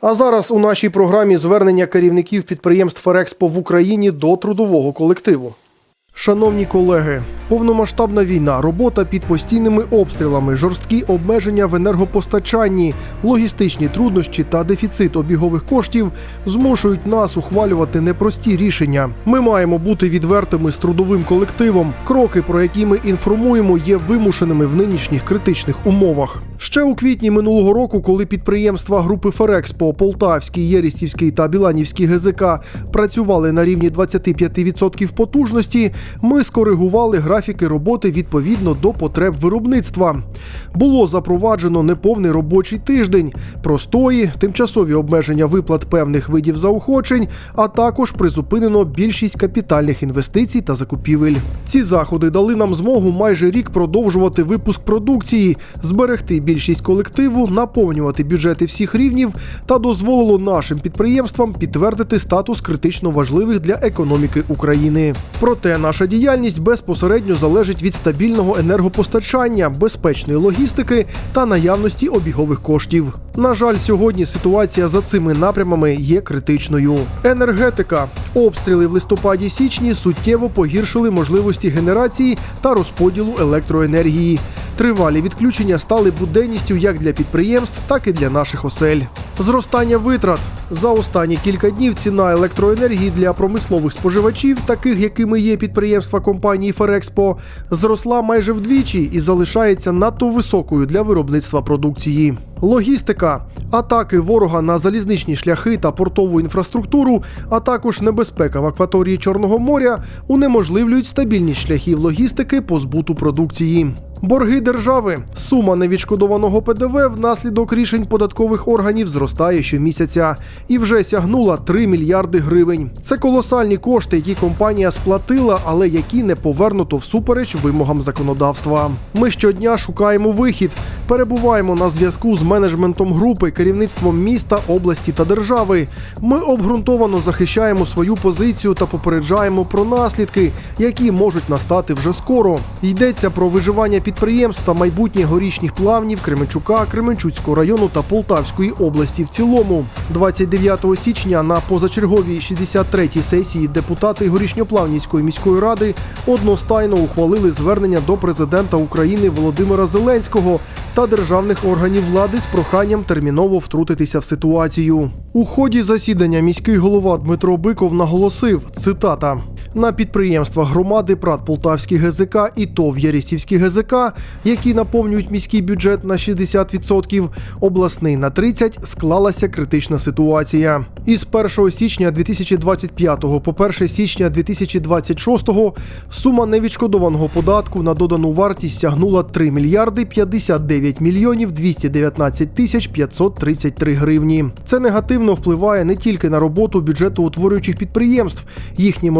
А зараз у нашій програмі звернення керівників підприємств Ферекспо в Україні до трудового колективу. Шановні колеги, повномасштабна війна, робота під постійними обстрілами, жорсткі обмеження в енергопостачанні, логістичні труднощі та дефіцит обігових коштів змушують нас ухвалювати непрості рішення. Ми маємо бути відвертими з трудовим колективом. Кроки, про які ми інформуємо, є вимушеними в нинішніх критичних умовах. Ще у квітні минулого року, коли підприємства групи Ферекспо, Полтавський, Єрістівський та Біланівський ГЗК працювали на рівні 25% потужності, ми скоригували графіки роботи відповідно до потреб виробництва. Було запроваджено неповний робочий тиждень, простої, тимчасові обмеження виплат певних видів заохочень, а також призупинено більшість капітальних інвестицій та закупівель. Ці заходи дали нам змогу майже рік продовжувати випуск продукції, зберегти більшість колективу, наповнювати бюджети всіх рівнів та дозволило нашим підприємствам підтвердити статус критично важливих для економіки України. Проте наша діяльність безпосередньо залежить від стабільного енергопостачання, безпечної логістики та наявності обігових коштів. На жаль, сьогодні ситуація за цими напрямами є критичною. Енергетика. Обстріли в листопаді-січні суттєво погіршили можливості генерації та розподілу електроенергії. Тривалі відключення стали буденністю як для підприємств, так і для наших осель. Зростання витрат за останні кілька днів ціна електроенергії для промислових споживачів, таких якими є підприємства компанії Ферекспо, зросла майже вдвічі і залишається надто високою для виробництва продукції. Логістика, атаки ворога на залізничні шляхи та портову інфраструктуру, а також небезпека в акваторії Чорного моря унеможливлюють стабільність шляхів логістики по збуту продукції. Борги держави, сума невідшкодованого ПДВ внаслідок рішень податкових органів зростає щомісяця і вже сягнула 3 мільярди гривень. Це колосальні кошти, які компанія сплатила, але які не повернуто всупереч вимогам законодавства. Ми щодня шукаємо вихід, перебуваємо на зв'язку з менеджментом групи, керівництвом міста, області та держави. Ми обґрунтовано захищаємо свою позицію та попереджаємо про наслідки, які можуть настати вже скоро. Йдеться про виживання підприємств та майбутнє горішніх плавнів Кременчука, Кременчуцького району та Полтавської області в цілому. 29 січня на позачерговій 63-й сесії депутати Горішньоплавнівської міської ради одностайно ухвалили звернення до президента України Володимира Зеленського та державних органів влади з проханням терміново втрутитися в ситуацію. У ході засідання міський голова Дмитро Биков наголосив цитата. На підприємствах громади ПРАТ Полтавський ГЗК і ТОВ Ярістівський ГЗК, які наповнюють міський бюджет на 60%, обласний на 30%, склалася критична ситуація. Із 1 січня 2025 по 1 січня 2026 сума невідшкодованого податку на додану вартість сягнула 3 мільярди 59 мільйонів 219 тисяч 533 гривні. Це негативно впливає не тільки на роботу бюджетоутворюючих підприємств, їхні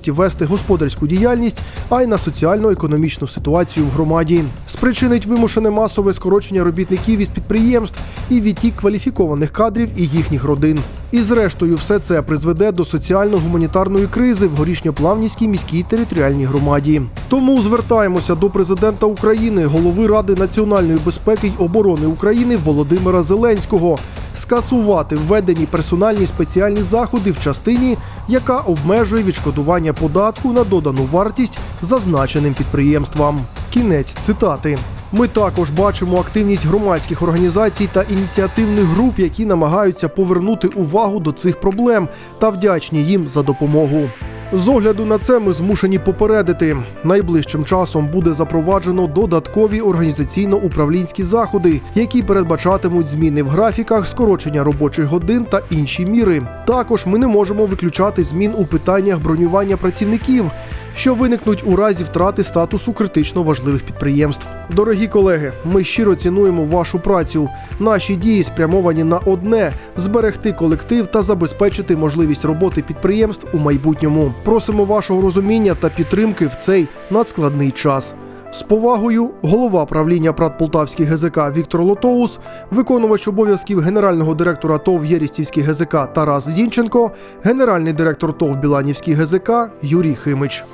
можливості вести господарську діяльність, а й на соціально-економічну ситуацію в громаді. Спричинить вимушене масове скорочення робітників із підприємств і відтік кваліфікованих кадрів і їхніх родин. І зрештою, все це призведе до соціально-гуманітарної кризи в горішньоплавнівській міській територіальній громаді. Тому звертаємося до президента України, голови Ради національної безпеки й оборони України Володимира Зеленського скасувати введені персональні спеціальні заходи в частині, яка обмежує відшкодування податку на додану вартість зазначеним підприємствам. Кінець цитати. Ми також бачимо активність громадських організацій та ініціативних груп, які намагаються повернути увагу до цих проблем та вдячні їм за допомогу. З огляду на це ми змушені попередити. Найближчим часом буде запроваджено додаткові організаційно-управлінські заходи, які передбачатимуть зміни в графіках, скорочення робочих годин та інші міри. Також ми не можемо виключати змін у питаннях бронювання працівників, що виникнуть у разі втрати статусу критично важливих підприємств. Дорогі колеги, ми щиро цінуємо вашу працю. Наші дії спрямовані на одне зберегти колектив та забезпечити можливість роботи підприємств у майбутньому. Просимо вашого розуміння та підтримки в цей надскладний час. З повагою, голова правління ПРАТ Полтавський ГЗК Віктор Лотоус, виконувач обов'язків генерального директора ТОВ Єрістівський ГЗК Тарас Зінченко, генеральний директор ТОВ Біланівський ГЗК Юрій Химич.